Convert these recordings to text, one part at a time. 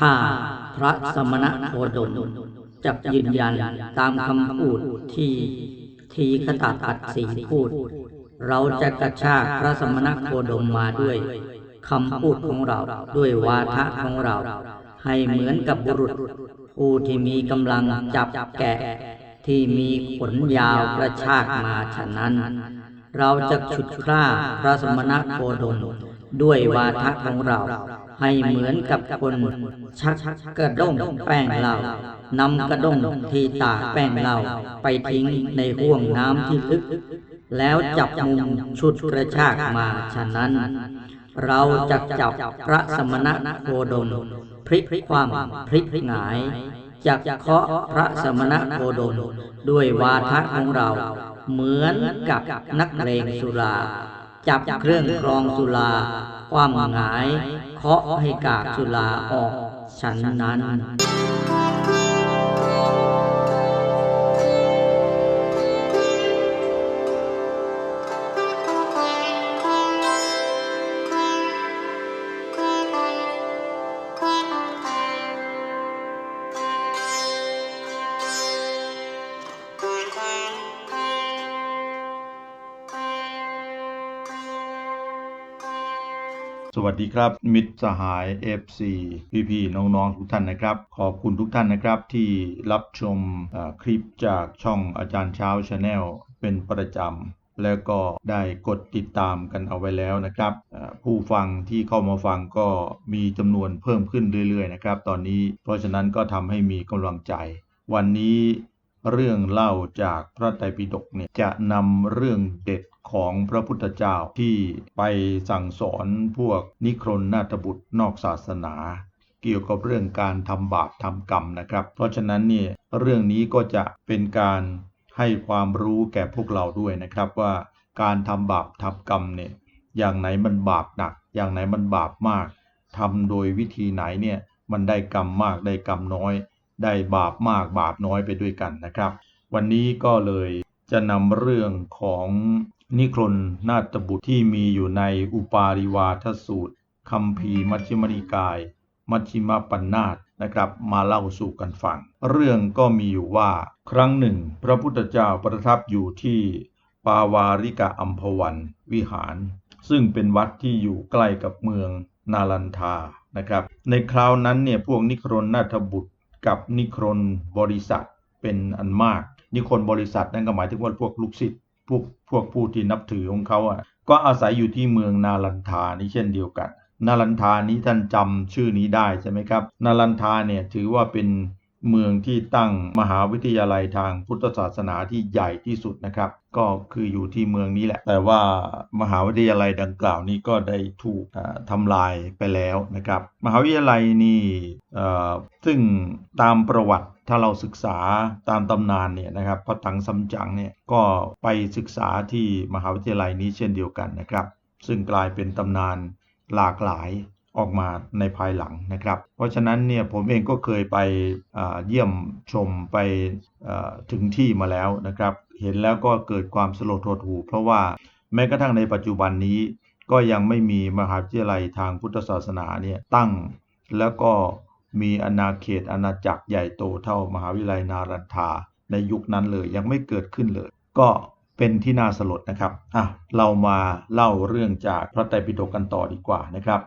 ถ้าพระสมณโคดมจะยืนยันตามคำพูดที่ทีคตาตัดสีพูด เราจะกระชากพระสมณโคดมมาด้วยคำพูดของเราด้วยวาทะของเรา ให้เหมือนกับบุรุษ ผู้ที่มีกำลังจับแกะ ที่มีขนยาวกระชากมาฉะนั้น เราจะฉุดคร่าพระสมณโคดมด้วยวาทะของเรา ให้เหมือนกับคนชักกระด้งแป้งเรานำกระด้งที่ตากแป้งเราไปทิ้งในห่วงน้ำที่ลึก แล้วจับมุมชุดกระชากมาฉะนั้น เราจะจับพระสมณโคดมพลิกความพลิกหงายจะเคาะพระสมณโคดมด้วยวาทะของเรา เหมือนกับนักเลงสุรา จับเครื่องกรองสุรา ความหงาย เคาะให้กากจุลาออกฉันนั้น วัสดีครับ มิตรสหาย FC พี่พี่ๆน้องๆทุกท่านนะครับ ขอบคุณทุกท่านนะครับที่รับชมคลิปจากช่องอาจารย์เช้าชาแนลเป็นประจำแล้วก็ได้กดติดตามกันเอาไว้แล้วนะครับ ผู้ฟังที่เข้ามาฟังก็มีจำนวนเพิ่มขึ้นเรื่อยๆนะครับ ตอนนี้เพราะฉะนั้นก็ทำให้มีกำลังใจ วันนี้เรื่องเล่าจากพระไตรปิฎกเนี่ยจะนำเรื่องเด็ด ของพระพุทธเจ้าที่ไปสั่งสอนพวกนิครนนาถบุตรนอกศาสนา เกี่ยวกับเรื่องการทำบาปทำกรรมนะครับ เพราะฉะนั้นเนี่ยเรื่องนี้ก็จะเป็นการให้ความรู้แก่พวกเราด้วยนะครับว่าการทำบาปทำกรรมเนี่ยอย่างไหนมันบาปหนัก อย่างไหนมันบาปมากทำโดยวิธีไหนเนี่ยมันได้กรรมมากได้กรรมน้อย ได้บาปมากบาปน้อยไปด้วยกันนะครับ วันนี้ก็เลยจะนำเรื่องของ นิครนนาฏบุตรที่มีอยู่ในอุปาริวาทสูตรคัมภีมัชฌิมนิกาย มัชฌิมปัญนาตนะครับ มาเล่าสู่กันฟัง เรื่องก็มีอยู่ว่า ครั้งหนึ่ง พระพุทธเจ้าประทับอยู่ที่ปาวาริกะอัมพวันวิหาร ซึ่งเป็นวัดที่อยู่ใกล้กับเมืองนาลันทานะครับ ในคราวนั้นเนี่ยพวกนิครนนาถบุตรกับนิครนบริษัทเป็นอันมาก นิครนบริษัทนั่นก็หมายถึงว่าพวกลูกศิษย์ พวกพวกผู้ที่นับถือของเขาอะก็อาศัยอยู่ที่เมืองนาลันทานี้เช่นเดียวกัน นาลันทานี้ท่านจำชื่อนี้ได้ใช่ไหมครับ นาลันทาเนี่ยถือว่าเป็น เมืองที่ตั้งมหาวิทยาลัยทางพุทธศาสนาที่ใหญ่ที่สุดนะครับ ก็คืออยู่ที่เมืองนี้แหละ แต่ว่ามหาวิทยาลัยดังกล่าวนี้ก็ได้ถูกอ่าทำลายไปแล้วนะครับ มหาวิทยาลัยนี่ซึ่งตามประวัติถ้าเราศึกษาตามตำนานเนี่ยนะครับพระถังซัมจั๋งเนี่ยก็ไปศึกษาที่มหาวิทยาลัยนี้เช่นเดียวกันนะครับ ซึ่งกลายเป็นตำนานหลากหลาย ออกมาในภายหลังนะครับ เพราะฉะนั้นเนี่ยผมเองก็เคยไปเยี่ยมชมไปถึงที่มาแล้วนะครับ เห็นแล้วก็เกิดความสลดหดหูเพราะว่าแม้กระทั่งในปัจจุบันนี้ ก็ยังไม่มีมหาวิทยาลัยทางพุทธศาสนาเนี่ยตั้งแล้วก็มีอาณาเขตอาณาจักรใหญ่โตเท่ามหาวิทยาลัยนารันทาในยุคนั้นเลยยังไม่เกิดขึ้นเลย ก็เป็นที่น่าสลดนะครับอะเรามาเล่าเรื่องจากพระไตรปิฎกกันต่อดีกว่านะครับ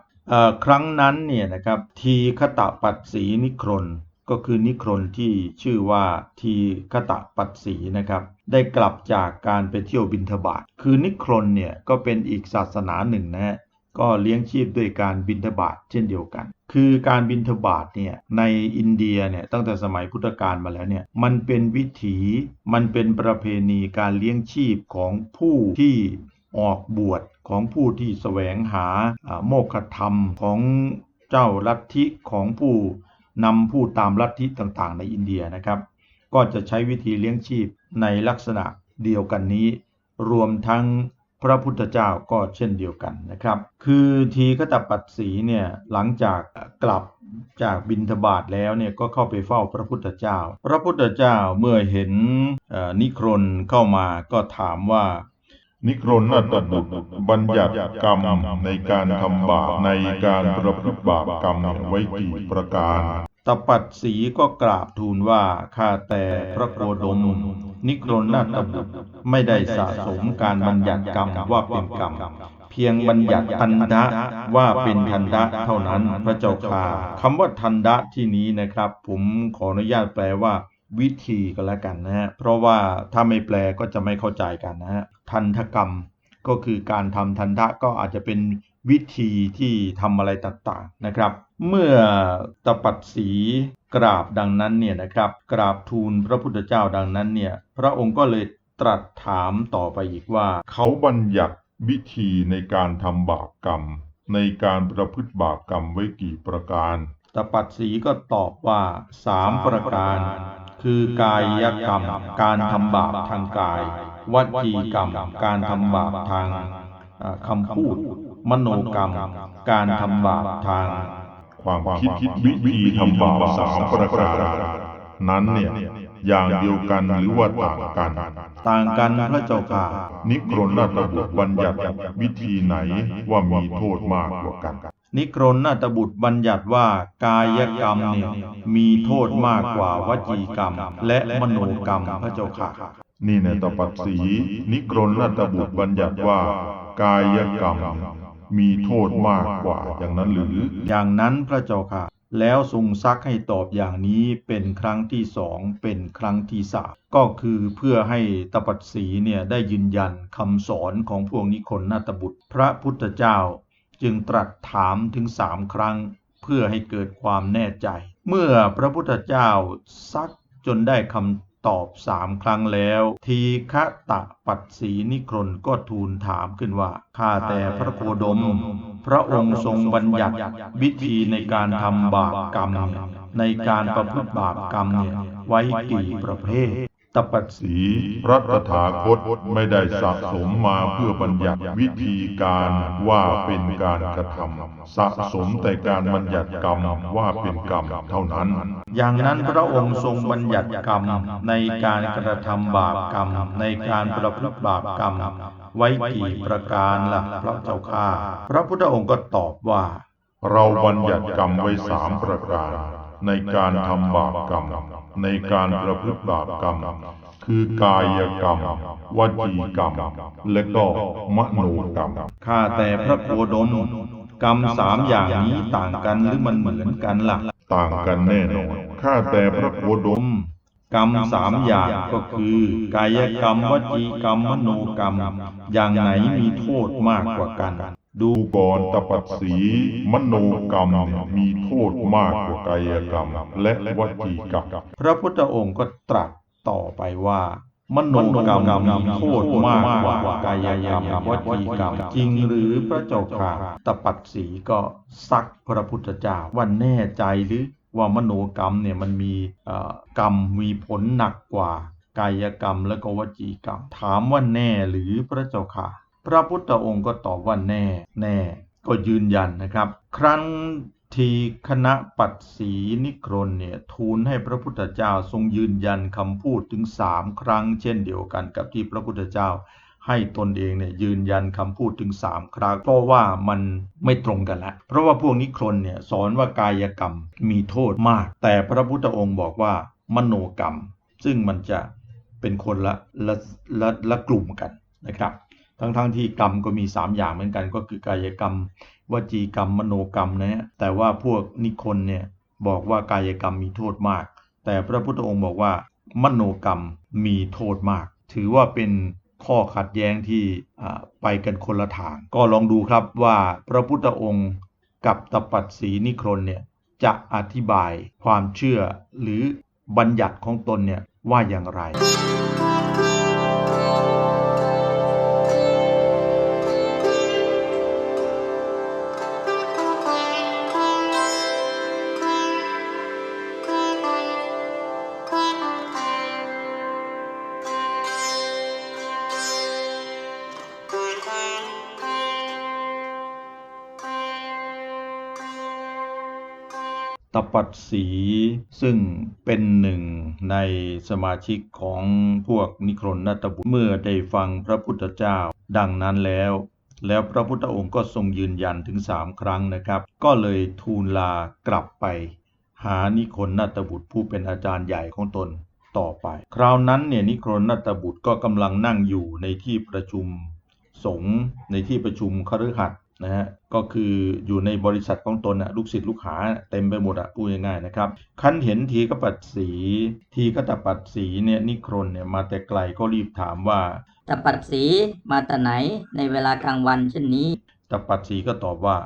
ครั้งนั้นเนี่ยนะครับทีคตปัตสีนิครนก็คือนิครนที่ชื่อว่าทีคตปัตสีนะครับได้กลับจากการไปเที่ยวบินทบาทคือนิครนเนี่ยก็เป็นอีกศาสนาหนึ่งนะฮะก็เลี้ยงชีพด้วยการบินทบาทเช่นเดียวกัน คือการบินทบาทเนี่ยในอินเดียเนี่ยตั้งแต่สมัยพุทธกาลมาแล้วเนี่ยมันเป็นวิถีมันเป็นประเพณีการเลี้ยงชีพของผู้ที่ ออกบวชของผู้ที่แสวงหาโมฆะธรรมของเจ้าลัทธิของผู้นำผู้ตามลัทธิต่างๆ ในอินเดียนะครับ ก็จะใช้วิธีเลี้ยงชีพในลักษณะเดียวกันนี้ รวมทั้งพระพุทธเจ้าก็เช่นเดียวกันนะครับ คือทีฆตปัตสีเนี่ยหลังจากกลับจากบินทบาทแล้วเนี่ยก็เข้าไปเฝ้าพระพุทธเจ้า พระพุทธเจ้าเมื่อเห็นนิครนเข้ามาก็ถามว่า นิครนนาตบุตรบัญญัติกรรมในการทำบาปในการประพฤติบาปกรรมไว้กี่ประการตปัดสีก็กราบทูลว่าข้าแต่พระโคดม นิครนนาตบุตรไม่ได้สะสมการบัญญัติกรรมว่าเป็นกรรมเพียงบัญญัติทันดะว่าเป็นทันดะเท่านั้นพระเจ้าค่ะคำว่าทันดะที่นี้นะครับ ผมขออนุญาตแปลว่าวิธีก็แล้วกันนะฮะเพราะว่าถ้าไม่แปลก็จะไม่เข้าใจกันนะฮะ ทันทกรรม ก็คือการทำทันทะก็อาจจะเป็นวิธีที่ทำอะไรต่างๆนะครับ เมื่อตปัดสีกราบดังนั้นเนี่ยนะครับ กราบทูลพระพุทธเจ้าดังนั้นเนี่ยพระองค์ก็เลยตรัสถามต่อไปอีกว่า เขาบัญญัติวิธีในการทำบาปกรรม ในการประพฤติบาปกรรมไว้กี่ประการ ตปัดสีก็ตอบว่าสามประการ คือกายกรรม การทำบาปทางกาย วจีกรรม การทำบาปทางอ่าคำพูด มโนกรรม การทำบาปทาง ความคิดวิธีทำบาปสามประการนั้นเนี่ยอย่างเดียวกันหรือว่าต่างกัน ต่างกันพระเจ้าค่ะ นิครนนาตบุตรบัญญัติวิธีไหนว่ามีโทษมากกว่ากัน นิครนนาตบุตรบัญญัติว่ากายกรรมเนี่ยมีโทษมากกว่าวจีกรรม และมโนกรรมพระเจ้าค่ะ นี่ในตปัดสี นิกรนนาตบุตรบัญญัติว่า กายกรรม มีโทษมากกว่าอย่างนั้นหรือ อย่างนั้นพระเจ้าค่ะ แล้วทรงซักให้ตอบอย่างนี้เป็นครั้งที่สองเป็นครั้งที่สามก็คือเพื่อให้ตปัดสีเนี่ยได้ยืนยันคำสอนของพวกนิครนนาตบุตร พระพุทธเจ้า จึงตรัสถามถึงสามครั้งเพื่อให้เกิดความแน่ใจ เมื่อพระพุทธเจ้าซักจนได้คำตอบสามครั้งแล้ว ทีฆะตะปัดสีนิครนก็ทูลถามขึ้นว่าข้าแต่พระโคดม พระองค์ทรงบัญญัติวิธีในการทำบาปกรรม ในการประพฤติบาปกรรมเนี่ยไว้กี่ประเภท ตปัดสีสีพระตถาคตไม่ได้สะสมมาเพื่อบัญญัติวิธีการว่าเป็นการกระทำสะสมแต่การบัญญัติกรรมว่าเป็นกรรมเท่านั้น อย่างนั้นพระองค์ทรงบัญญัติกรรมในการกระทำบาปกรรม ในการประพฤติบาปกรรม ไว้กี่ประการล่ะพระเจ้าข้าพระพุทธองค์ก็ตอบว่า เราบัญญัติกรรมไว้สามประการ ในการทำบาปกรรม ในการประพฤติบาปกรรม คือกายกรรมวจีกรรม และก็มโนกรรมข้าแต่พระโคดม กรรมสามอย่างนี้ต่างกันหรือมันเหมือนกันล่ะ ต่างกันแน่นอนข้าแต่พระโคดมกรรมสามอย่างก็คือ กายกรรมวจีกรรมมโนกรรม อย่างไหนมีโทษมากกว่ากัน ดูก่อนตปัดสีมโนกรรมมีโทษมากกว่ากายกรรม และวจีกรรม พระพุทธองค์ก็ตรัสต่อไปว่า มโนกรรมมีโทษมากกว่ากายกรรมวจีกรรม จริงหรือพระเจ้าค่ะตปัดสีก็ซักพระพุทธเจ้าว่าแน่ใจหรือว่ามโนกรรมเนี่ยมันมีกรรมมีผลหนักกว่ากายกรรมและก็วจีกรรม ถามว่าแน่หรือพระเจ้าค่ะ พระพุทธองค์ก็ตอบว่าแน่แน่ก็ยืนยันนะครับ ครั้นทีคณะปัดสีนิครนเนี่ยทูลให้พระพุทธเจ้าทรงยืนยันคำพูดถึงสามครั้ง เช่นเดียวกันกับที่พระพุทธเจ้าให้ตนเองเนี่ยยืนยันคำพูดถึงสามครั้งเพราะว่ามันไม่ตรงกันล้วเพราะว่าพวกนิครนเนี่ยสอนว่ากายกรรมมีโทษมาก แต่พระพุทธองค์บอกว่ามโนกรรม ซึ่งมันจะเป็นคนละละละละกลุ่มกันนะครับ ทั้งๆทที่กรรมก็มี 3 อย่างเหมือนกันก็คือกายกรรม วจีกรรม มโนกรรมนะฮะแต่ว่าพวกนิคนเนี่ยบอกว่ากายกรรมมีโทษมาก แต่พระพุทธองค์บอกว่ามโนกรรมมีโทษมาก ถือว่าเป็นข้อขัดแย้งที่ไปกันคนละทาง ก็ลองดูครับว่าพระพุทธองค์กับตปัดสีนิครนเนี่ยจะอธิบายความเชื่อหรือบัญญัติของตนเนี่ยว่าอย่างไร ตปัดสี ซึ่งเป็นหนึ่งในสมาชิกของพวกนิครนนัตบุตรเมื่อได้ฟังพระพุทธเจ้าดังนั้นแล้ว แล้วพระพุทธองค์ก็ทรงยืนยันถึงสามครั้งนะครับ ก็เลยทูลลากลับไป หานิครนนัตบุตรผู้เป็นอาจารย์ใหญ่ของตนต่อไป คราวนั้นเนี่ยนิครนนัตบุตรก็กำลังนั่งอยู่ในที่ประชุมสงฆ์ในที่ประชุมคฤหัสถ์ นะฮะก็คืออยู่ในบริษัทของตนนะลูกศิษย์ลูกหาเต็มไปหมดอะพูดง่ายๆนะครับคันเห็นทีกปัดสี ทีกตปัดสีเนี่ยนิครนเนี่ยมาแต่ไกลก็รีบถามว่าตปัดสีมาแต่ไหนในเวลากลางวันเช่นนี้ตปัดสีก็ตอบว่า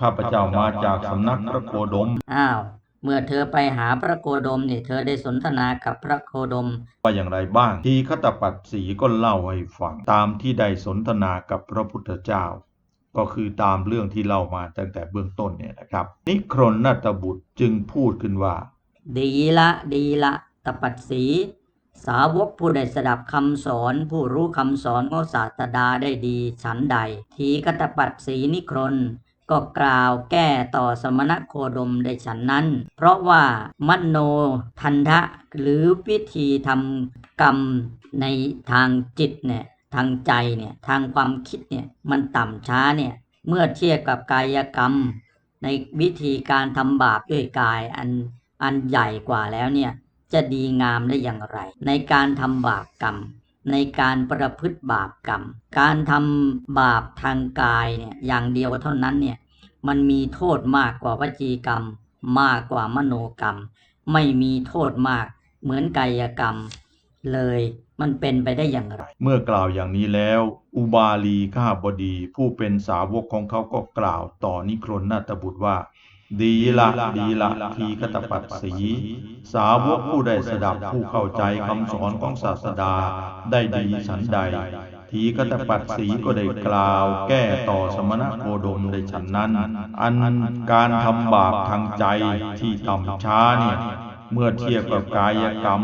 ข้าพเจ้ามาจากสำนักพระโคดมอ้าวเมื่อเธอไปหาพระโคดมเนี่ยเธอได้สนทนากับพระโคดม ว่าอย่างไรบ้าง ทีฆตปัดสีก็เล่าให้ฟังตามที่ได้สนทนากับพระพุทธเจ้า ก็คือตามเรื่องที่เล่ามาตั้งแต่เบื้องต้นเนี่ยนะครับ นิครนนัตบุตรจึงพูดขึ้นว่า ดีละดีละตปัดสี สาวกผู้ได้สดับคำสอน ผู้รู้คำสอนของศาสดาได้ดีฉันใด ทีกตปัดสีนิครนก็กล่าวแก้ต่อสมณโคดมได้ฉันนั้น เพราะว่ามโนทันทะหรือวิธีทำกรรมในทางจิตเนี่ย ทางใจเนี่ยทางความคิดเนี่ยมันต่ำช้าเนี่ยเมื่อเทียบกับกายกรรม ในวิธีการทำบาปด้วยกายอันอันใหญ่กว่าแล้วเนี่ยจะดีงามได้อย่างไร ในการทำบาปกรรม ในการประพฤติบาปกรรม การทำบาปทางกายเนี่ยอย่างเดียวเท่านั้นเนี่ยมันมีโทษมากกว่าวจีกรรม มากกว่ามโนกรรม ไม่มีโทษมากเหมือนกายกรรมเลย มันเป็นไปได้อย่างไร เมื่อกล่าวอย่างนี้แล้ว อุบาลีข้าบดีผู้เป็นสาวกของเขาก็กล่าวต่อนิครนนาตบุตรว่า ดีละดีละทีคตปัดสี สาวกผู้ได้สดับผู้เข้าใจคำสอนของศาสดาได้ดีฉันใด ทีคตปัดสีก็ได้กล่าว แก้ต่อสมณโคดมในฉันนั้น อันการทำบาปทางใจที่ต่ำช้าเนี่ยเมื่อเทียบกับกายกรรม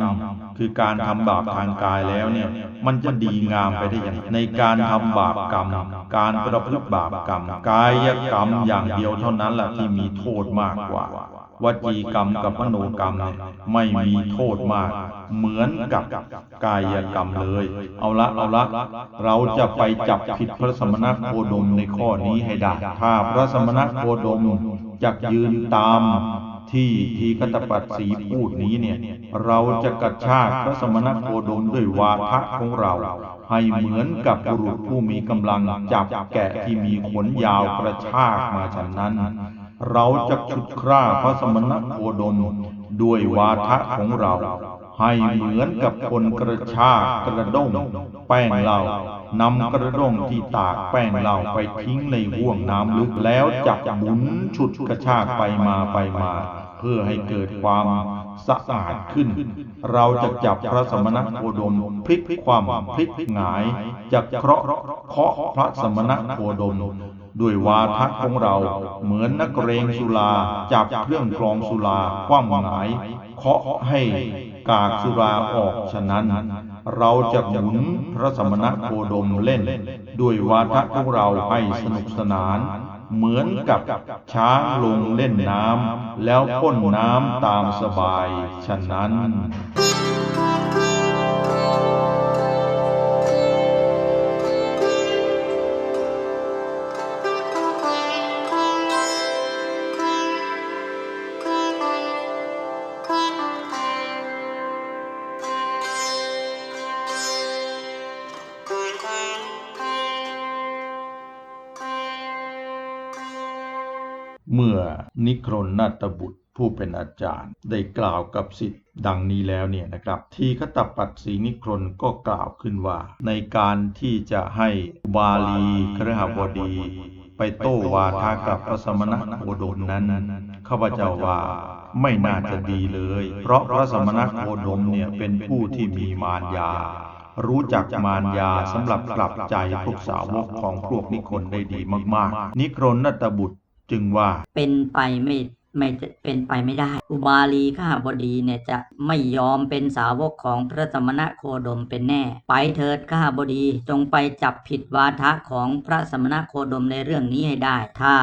คือการทำบาปทางกายแล้วเนี่ย มันจะดีงามไปได้อย่างไรในการทำบาปกรรม การประพฤติบาปกรรม กายกรรมอย่างเดียวเท่านั้นแหละที่มีโทษมากกว่าวจีกรรมกับมโนกรรมเนี่ยไม่มีโทษมาก เหมือนกับกายกรรมเลย เอาละเอาละเราจะไปจับผิดพระสมณโคดมในข้อนี้ให้ได้ถ้าพระสมณโคดมจะยืนตาม ที่ทีคตปัดสีพูดนี้เนี่ย เราจะกระชากพระสมณโคดมด้วยวาทะของเรา ให้เหมือนกับบุรุษผู้มีกำลังจับแกะที่มีขนยาวกระชากมาฉะนั้น เราจะฉุดคร่าพระสมณโคดมด้วยวาทะของเรา ให้เหมือนกับคนกระชากกระด้งแป้งเหล้า นำกระด้งที่ตากแป้งเหล้าไปทิ้งในห่วงน้ำลึกแล้วจับหมุนฉุดกระชากไปมาไปมา เพื่อให้เกิดความสะอาดขึ้น เราจะจับพระสมณโคดมพลิกความพลิกหงายจะเคราะห์เคาะพระสมณโคดมด้วยวาทะของเราเหมือนนักเรงสุราจับเครื่องกรองสุราคว่ำหงายเคาะให้กากสุราออกฉะนั้น เราจะหมุนพระสมณโคดมเล่น ด้วยวาทะของเราให้สนุกสนาน เหมือนกับช้างลงเล่นน้ำแล้วพ่นน้ำตามสบายฉะนั้น นิครนนาตบุตรผู้เป็นอาจารย์ ได้กล่าวกับสิทธิ์ดังนี้แล้วเนี่ยนะครับ ทีคตปัดสีนิครนก็กล่าวขึ้นว่า ในการที่จะให้บาลีครหบดี ไปโต้วาทากับพระสมณโคดมนั้นข้าพเจ้าว่าไม่น่าจะดีเลย เพราะพระสมณโคดมเนี่ยเป็นผู้ที่มีมารยารู้จักมารยาสำหรับกลับใจพวกสาวกของพวกนิครนได้ดีมาก ๆ นิครนนัตบุตร จึงว่าเป็นไปไม่ไม่จะเป็นไปไม่ได้ อุบาลีข้าบดีเนี่ยจะไม่ยอมเป็นสาวกของพระสมณโคดมเป็นแน่ ไปเถิดข้าบดีจงไปจับผิดวาทะของพระสมณโคดมในเรื่องนี้ให้ได้ ถ้า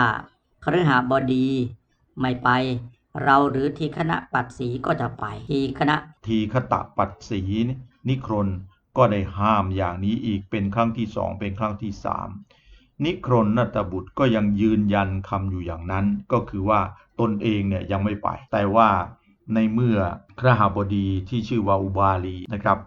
คฤหบดีไม่ไป เราหรือที่คณะปัดสีก็จะไป ที่คณะ ทีคตะปัดสีนิครนก็ได้ห้ามอย่างนี้อีกเป็นครั้งที่สองเป็นครั้งที่สาม นิครนนัตบุตรก็ยังยืนยันคำอยู่อย่างนั้น ก็คือว่าตนเองเนี่ยยังไม่ไป แต่ว่าในเมื่อครหบดีที่ชื่อว่าอุบาลีนะครับ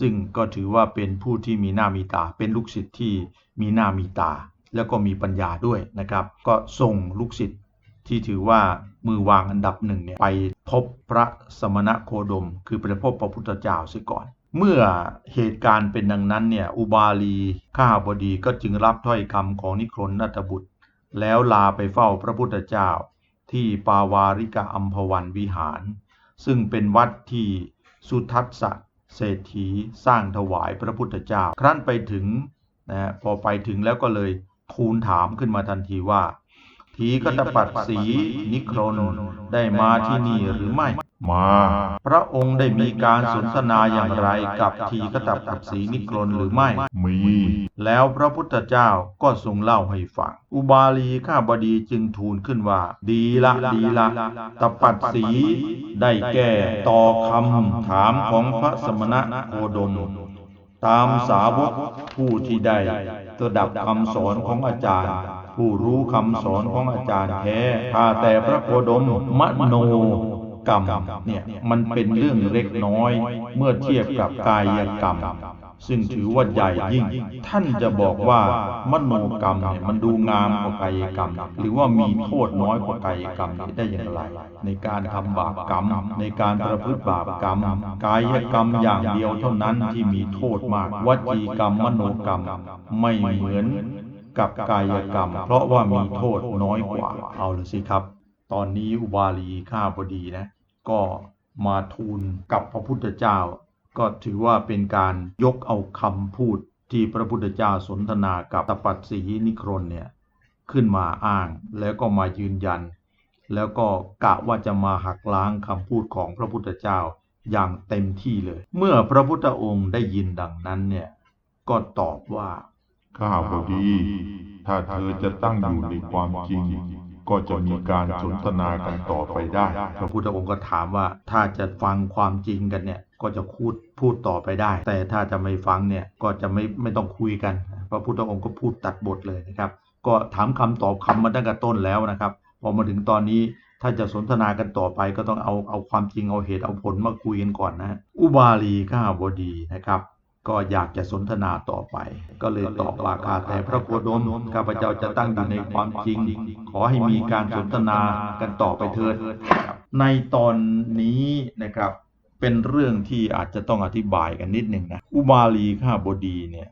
ซึ่งก็ถือว่าเป็นผู้ที่มีหน้ามีตา เป็นลูกศิษย์ที่มีหน้ามีตา แล้วก็มีปัญญาด้วยนะครับ ก็ส่งลูกศิษย์ที่ถือว่ามือวางอันดับหนึ่งเนี่ยไปพบพระสมณะโคดม คือไปพบพระพุทธเจ้าเสียก่อน เมื่อเหตุการณ์เป็นดังนั้นเนี่ยอุบาลีข้าบดีก็จึงรับถ้อยคำของนิครนนัตบุตร แล้วลาไปเฝ้าพระพุทธเจ้า ที่ปาวาริกะอัมพวันวิหาร ซึ่งเป็นวัดที่สุทัศน์เศรษฐีสร้างถวายพระพุทธเจ้า ครั้นไปถึงนะฮะพอไปถึงแล้วก็เลยทูลถามขึ้นมาทันทีว่า ทีกตปัดสีนิครนได้มาที่นี่หรือไม่ มา พระองค์ได้มีการสนทนาอย่างไรกับทีกตปัดสีนิครนหรือไม่ มี แล้วพระพุทธเจ้าก็ทรงเล่าให้ฟัง อุบาลีข้าบดีจึงทูลขึ้นว่า ดีละดีละตปัดสีได้แก้ต่อคำถามของพระสมณะโคดม ตามสาวกผู้ที่ได้ระดับคำสอนของอาจารย์ผู้รู้คำสอนของอาจารย์แท้ถ้าแต่พระโคดมมโน กรรมเนี่ยมันเป็นเรื่องเล็กน้อย เมื่อเทียบกับกายกรรม ซึ่งถือว่าใหญ่ยิ่ง ท่านจะบอกว่ามโนกรรมเนี่ยมันดูงามกว่ากายกรรม หรือว่ามีโทษน้อยกว่ากายกรรมนี้ได้อย่างไร ในการทำบาปกรรม ในการประพฤติบาปกรรม กายกรรมอย่างเดียวเท่านั้นที่มีโทษมากวจีกรรมมโนกรรมไม่เหมือนกับกายกรรม เพราะว่ามีโทษน้อยกว่า เอาเลยสิครับ ตอนนี้อุบาลีข้าบดีนะ ก็มาทูลกับพระพุทธเจ้า ก็ถือว่าเป็นการยกเอาคำพูดที่พระพุทธเจ้าสนทนากับตปัดสีนิครนเนี่ยขึ้นมาอ้างแล้วก็มายืนยัน แล้วก็กะว่าจะมาหักล้างคำพูดของพระพุทธเจ้าอย่างเต็มที่เลย เมื่อพระพุทธองค์ได้ยินดังนั้นเนี่ยก็ตอบว่า ข้าบดี ถ้าเธอจะตั้งอยู่ในความจริง ก็จะมีการสนทนากันต่อไปได้พระพุทธองค์ก็ถามว่าถ้าจะฟังความจริงกันเนี่ยก็จะพูดพูดต่อไปได้ แต่ถ้าจะไม่ฟังเนี่ยก็จะไม่ไม่ต้องคุยกัน พระพุทธองค์ก็พูดตัดบทเลยนะครับ ก็ถามคำตอบคำมาตั้งแต่ต้นแล้วนะครับพอมาถึงตอนนี้ถ้าจะสนทนากันต่อไปก็ต้องเอาเอาความจริงเอาเหตุเอาผลมาคุยกันก่อนนะ อุบาลีข้าบดีนะครับ ก็อยากจะสนทนาต่อไป ก็เลยตอบว่าข้าแต่พระโคดมข้าพเจ้าจะตั้งอยู่ในความจริง ขอให้มีการสนทนากันต่อไปเถิดในตอนนี้นะครับ เป็นเรื่องที่อาจจะต้องอธิบายกันนิดหนึ่งนะอุบาลีข้าบดีเนี่ย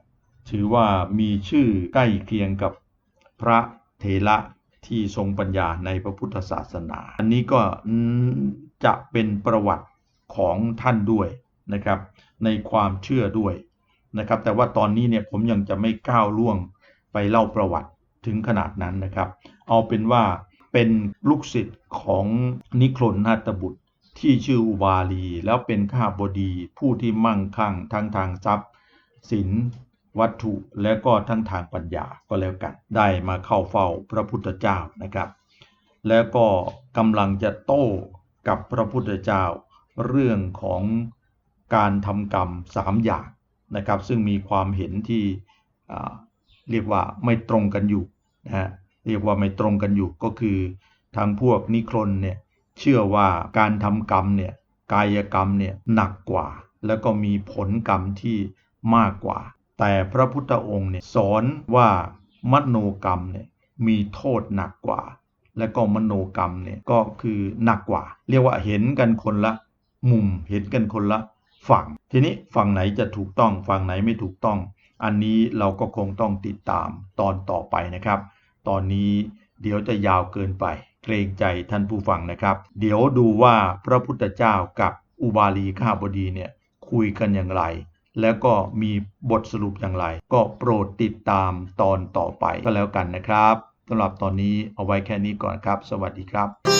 ถือว่ามีชื่อใกล้เคียงกับพระเถระที่ทรงปัญญาในพระพุทธศาสนา อันนี้ก็จะเป็นประวัติของท่านด้วยนะครับ ในความเชื่อด้วยนะครับ แต่ว่าตอนนี้เนี่ยผมยังจะไม่ก้าวล่วงไปเล่าประวัติถึงขนาดนั้นนะครับ เอาเป็นว่าเป็นลูกศิษย์ของนิครนนาตบุตรที่ชื่ออุบาลี แล้วเป็นข้าบดีผู้ที่มั่งคั่งทั้งทางทรัพย์สินวัตถุและก็ทั้งทางปัญญาก็แล้วกัน ได้มาเข้าเฝ้าพระพุทธเจ้านะครับ แล้วก็กำลังจะโต้กับพระพุทธเจ้า เรื่องของ การทำกรรมสามอย่างนะครับ ซึ่งมีความเห็นที่เรียกว่าไม่ตรงกันอยู่นะฮะเรียกว่าไม่ตรงกันอยู่ก็คือทางพวกนิครนเนี่ยเชื่อว่าการทำกรรมเนี่ยกายกรรมเนี่ยหนักกว่า แล้วก็มีผลกรรมที่มากกว่า แต่พระพุทธองค์เนี่ยสอนว่ามโนกรรมเนี่ยมีโทษหนักกว่า และก็มโนกรรมเนี่ยก็คือหนักกว่า เรียกว่าเห็นกันคนละมุมเห็นกันคนละ ฝั่ง ทีนี้ฝั่งไหนจะถูกต้องฝั่งไหนไม่ถูกต้อง อันนี้เราก็คงต้องติดตามตอนต่อไปนะครับ ตอนนี้เดี๋ยวจะยาวเกินไป เกรงใจท่านผู้ฟังนะครับ เดี๋ยวดูว่าพระพุทธเจ้ากับอุบาลีข้าบดีเนี่ยคุยกันอย่างไร แล้วก็มีบทสรุปอย่างไร ก็โปรดติดตามตอนต่อไปก็แล้วกันนะครับสำหรับตอนนี้เอาไว้แค่นี้ก่อนครับ สวัสดีครับ